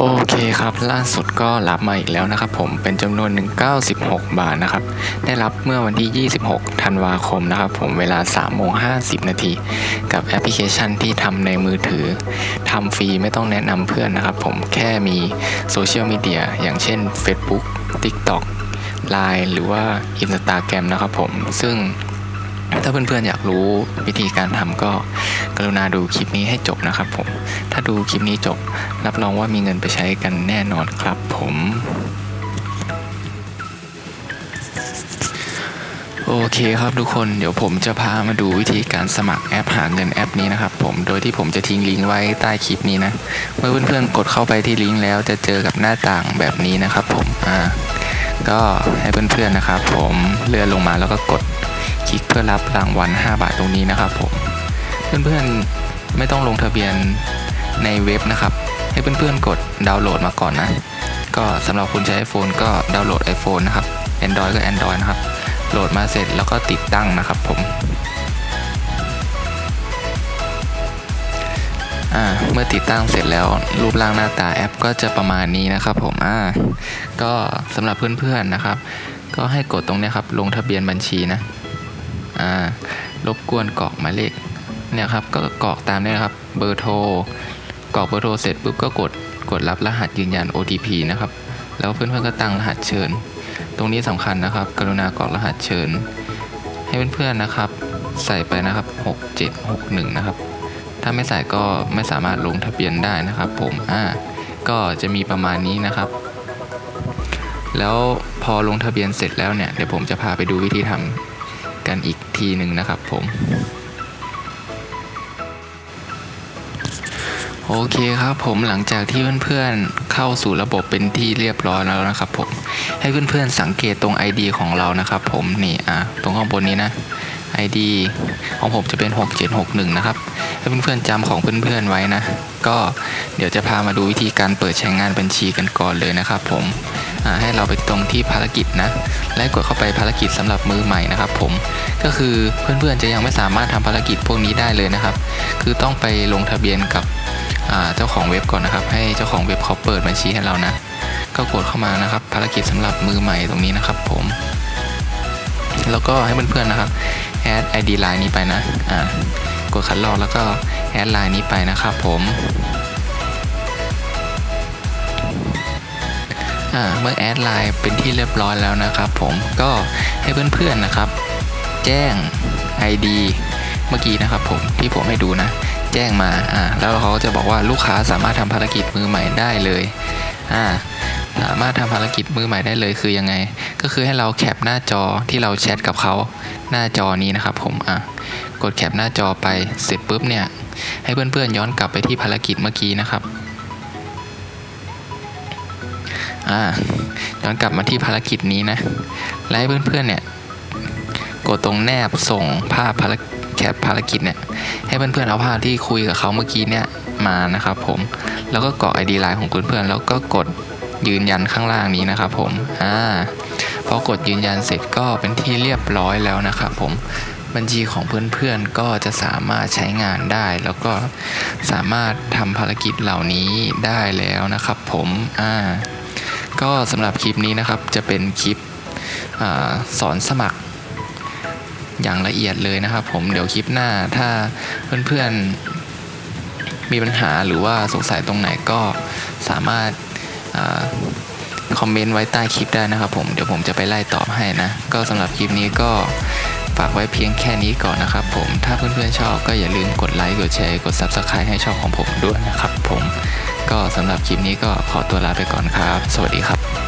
โอเคครับ ล่าสุดก็รับมาอีกแล้วนะครับผมเป็นจำนวน 196 บาทนะครับ ได้รับเมื่อวันที่ 26 ธันวาคมนะครับผมเวลา 3 โมง 50 นาที กับแอปพลิเคชันที่ทำในมือถือทำฟรีไม่ต้องแนะนำเพื่อนนะครับผมแค่มีโซเชียลมีเดียอย่างเช่น Facebook TikTok Line หรือว่า Instagram นะครับผมซึ่ง ถ้าเพื่อนๆอยากรู้วิธีการทำก็กรุณาดูคลิปนี้ให้จบนะครับผม ถ้าดูคลิปนี้จบ รับรองว่ามีเงินไปใช้กันแน่นอนครับผมโอเคครับทุกคนเดี๋ยวผมจะพามาดูวิธีการสมัครแอปหาเงินแอปนี้นะครับผมโดยที่ผมจะทิ้งลิงก์ไว้ใต้คลิปนี้นะ เมื่อเพื่อนๆกดเข้าไปที่ลิงก์แล้วจะเจอกับหน้าต่างแบบนี้นะครับผมอ่าก็ให้เพื่อนๆนะครับผมเลื่อนลงมาแล้วก็กด ลิกเพื่อรับรางวัล 5 บาทตรงนี้นะครับผม เพื่อนๆไม่ต้องลงทะเบียนในเว็บนะครับ ให้เพื่อนๆกดดาวน์โหลดมาก่อนนะ ก็สำหรับคุณใช้ iPhone ก็ดาวน์โหลด iPhone นะครับ Android ก็ Android นะครับ โหลดมาเสร็จแล้วก็ติดตั้งนะครับผมอ่าเมื่อติดตั้งเสร็จแล้วรูปร่างหน้าตาแอปก็จะประมาณนี้นะครับผมอ่าก็สำหรับเพื่อนๆนะครับ ก็ให้กดตรงนี้ครับลงทะเบียนบัญชีนะ อ่ารบกวนกรอกหมายเลขเนี่ยครับก็กรอกตามนี้นะครับเบอร์โทรกรอกเบอร์โทรเสร็จปุ๊บก็กดกดรับรหัสยืนยัน OTP นะครับแล้วเพื่อนๆก็ตั้งรหัสเชิญ ตรงนี้สำคัญนะครับ กรุณากรอกรหัสเชิญ ให้เพื่อนๆนะครับ ใส่ไปนะครับ 6761 นะครับ ถ้าไม่ใส่ก็ไม่สามารถลงทะเบียนได้นะครับผมอ่าก็จะมีประมาณนี้นะครับ แล้วพอลงทะเบียนเสร็จแล้วเนี่ยเดี๋ยวผมจะพาไปดูวิธีทำ กันอีกทีหนึ่งนะครับผม โอเคครับผมหลังจากที่เพื่อนๆเข้าสู่ระบบเป็นที่เรียบร้อยแล้วนะครับผม ให้เพื่อนๆสังเกตตรง ID ของเรานะครับผมนี่อะตรงข้างบนนี้นะ ID ของผมจะเป็น 6761 นะครับให้เพื่อนๆจำของเพื่อนๆไว้นะ ก็เดี๋ยวจะพามาดูวิธีการเปิดใช้งานบัญชีกันก่อนเลยนะครับผม ให้เราไปตรงที่ภารกิจนะ และกดเข้าไปภารกิจสำหรับมือใหม่นะครับ ผม ก็คือเพื่อนๆจะยังไม่สามารถทำภารกิจพวกนี้ได้เลยนะครับ คือต้องไปลงทะเบียนกับเจ้าของเว็บก่อนนะครับ ให้เจ้าของเว็บเขาเปิดบัญชีให้เรานะ ก็กดเข้ามานะครับ ภารกิจสำหรับมือใหม่ตรงนี้นะครับ ผม แล้วก็ให้เพื่อนๆนะครับแอด ID line นี้ไปนะ อ่า กดคัดลอกแล้วก็แอดไลน์นี้ไปนะครับผม เมื่อแอดไลน์เป็นที่เรียบร้อยแล้วนะครับผมก็ให้เพื่อนๆนะครับ แจ้ง ID เมื่อกี้นะครับผมที่ผมให้ดูนะ แจ้งมาอ่าแล้วเขาจะบอกว่าลูกค้าสามารถทำภารกิจมือใหม่ได้เลยอ่าสามารถทำภารกิจมือใหม่ได้เลยคือยังไง ก็คือให้เราแคปหน้าจอที่เราแชทกับเขาหน้าจอนี้นะครับผมอะกดแคปหน้าจอไปเสร็จปุ๊บเนี่ยให้เพื่อนๆย้อนกลับไปที่ภารกิจเมื่อกี้นะครับ อ่าย้อนกลับมาที่ภารกิจนี้นะและให้เพื่อนๆเนี่ยกดตรงแนบส่งภาพภารแคปภารกิจเนี่ยให้เพื่อนๆเอาภาพที่คุยกับเขาเมื่อกี้เนี่ยมานะครับผมแล้วก็กรอก ID ไลน์ของเพื่อนๆแล้วก็กดยืนยันข้างล่างนี้นะครับผมอ่าพอกดยืนยันเสร็จก็เป็นที่เรียบร้อยแล้วนะครับผมบัญชีของเพื่อนๆก็จะสามารถใช้งานได้ แล้วก็สามารถทำภารกิจเหล่านี้ได้แล้วนะครับผมอ่า ก็สำหรับคลิปนี้นะครับจะเป็นคลิปอสอนสมัครอย่างละเอียดเลยนะครับ ผมเดี๋ยวคลิปหน้าถ้าเพื่อนๆมีปัญหาหรือว่าสงสัยตรงไหนก็สามารถอาคอมเมนต์ไว้ใต้คลิปได้นะครับ ผมเดี๋ยวผมจะไปไล่ตอบให้นะ ก็สำหรับคลิปนี้ก็ฝากไว้เพียงแค่นี้ก่อนนะครับผมถ้าเพื่อนๆชอบก็อย่าลืมกดไลค์กดแชร์กด Subscribe ให้ช่องของผมด้วยนะครับผม ก็สำหรับคลิปนี้ก็ขอตัวลาไปก่อนครับ สวัสดีครับ